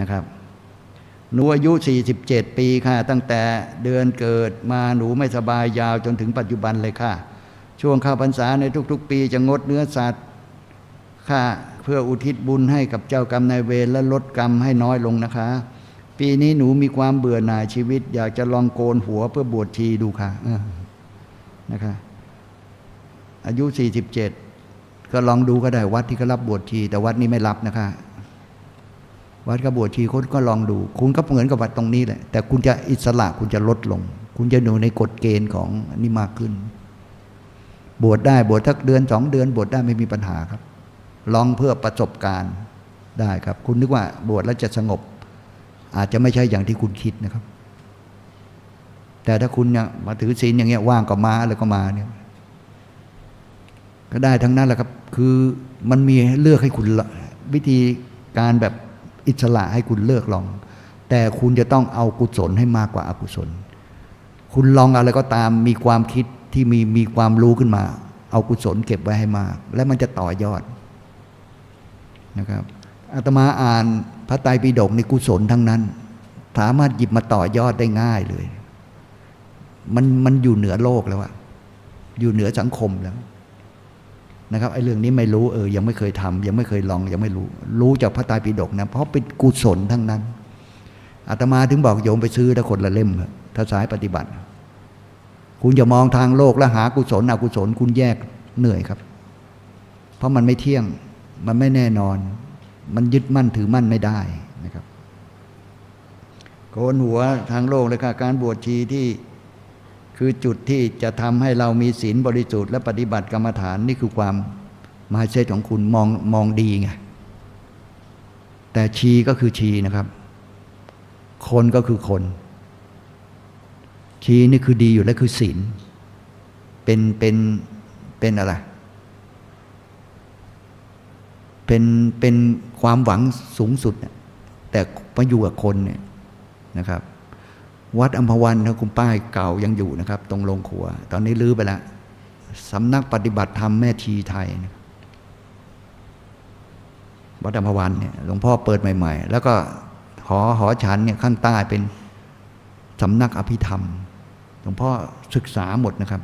นะครับหนูอายุ 47 ปีค่ะ ตั้งแต่เดือนเกิดมาหนูไม่สบายยาวจนถึงปัจจุบันเลยค่ะ ช่วงเข้าพรรษาในทุก ๆ ปีจะงดเนื้อสัตว์ค่ะเพื่ออุทิศบุญให้กับเจ้ากรรมนายเวรและลดกรรมให้น้อยลงนะคะ ปีนี้หนูมีความเบื่อหน่ายชีวิต อยากจะลองโกนหัวเพื่อบวชชีดูค่ะนะคะอายุ 47 ก็ลองดูก็ได้วัดที่เขารับบวชชี แต่วัดนี้ไม่รับนะคะ วัดก็บวชชีคุณก็ลองดู คุณก็เหมือนกับวัดตรงนี้แหละ แต่คุณจะอิสระคุณจะลดลง คุณจะอยู่ในกฎเกณฑ์ของอันนี้มากขึ้น บวชได้บวชทักเดือนสองเดือน บวชได้ไม่มีปัญหาครับ ลองเพื่อประสบการณ์ได้ครับ คุณนึกว่าบวชแล้วจะสงบ อาจจะไม่ใช่อย่างที่คุณคิดนะครับ แต่ถ้าคุณเนี่ยมาถือศีลอย่างเงี้ยว่างก็มาอะไรก็มาเนี่ยก็ได้ทั้งนั้นแหละครับ คือมันมีให้เลือกให้คุณวิธีการแบบ อิสระให้คุณเลือกลอง แต่คุณจะต้องเอากุศลให้มากกว่าอากุศล คุณลองอะไรก็ตามมีความคิดที่มีมีความรู้ขึ้นมา เอากุศลเก็บไว้ให้มาก และมันจะต่อยอดนะครับอาตมาอ่านพระไตรปิฎกในกุศลทั้งนั้น สามารถหยิบมาต่อยอดได้ง่ายเลย มันมันอยู่เหนือโลกแล้วอะอยู่เหนือสังคมแล้ว นะครับไอ้เรื่องนี้ไม่รู้เออยังไม่เคยทำยังไม่เคยลองยังไม่รู้ รู้จากพระไตรปิฎกนะเพราะเป็นกุศลทั้งนั้นอาตมาถึงบอกโยมไปซื้อถ้าคนละเล่มถ้าสายปฏิบัติ คุณจะมองทางโลกแล้วหากุศลอกุศลคุณแยกเหนื่อยครับ เพราะมันไม่เที่ยงมันไม่แน่นอน มันยึดมั่นถือมั่นไม่ได้นะครับโกนหัวทางโลกเลยค่ะการบวชชีที่ คือจุดที่จะทำให้เรามีศีลบริสุทธิ์และปฏิบัติกรรมฐานนี่คือความมาเชตของคุณมองมองดีไงแต่ชีก็คือชีนะครับ คนก็คือคน ชีนี่คือดีอยู่แล้วคือศีลเป็นเป็นเป็นอะไร เป็นเป็นความหวังสูงสุด แต่มาอยู่กับคนเนี่ยนะครับ วัดอัมพวันนะคุณป้ายเก่ายังอยู่นะครับ ตรงโรงครัว ตอนนี้ลื้อไปละสำนักปฏิบัติธรรมแม่ชีไทยนะวัดอัมพวันเนี่ยหลวงพ่อเปิดใหม่ ๆ แล้วก็หอหอฉันเนี่ยข้างใต้เป็นสำนักอภิธรรมหลวงพ่อศึกษาหมดนะครับ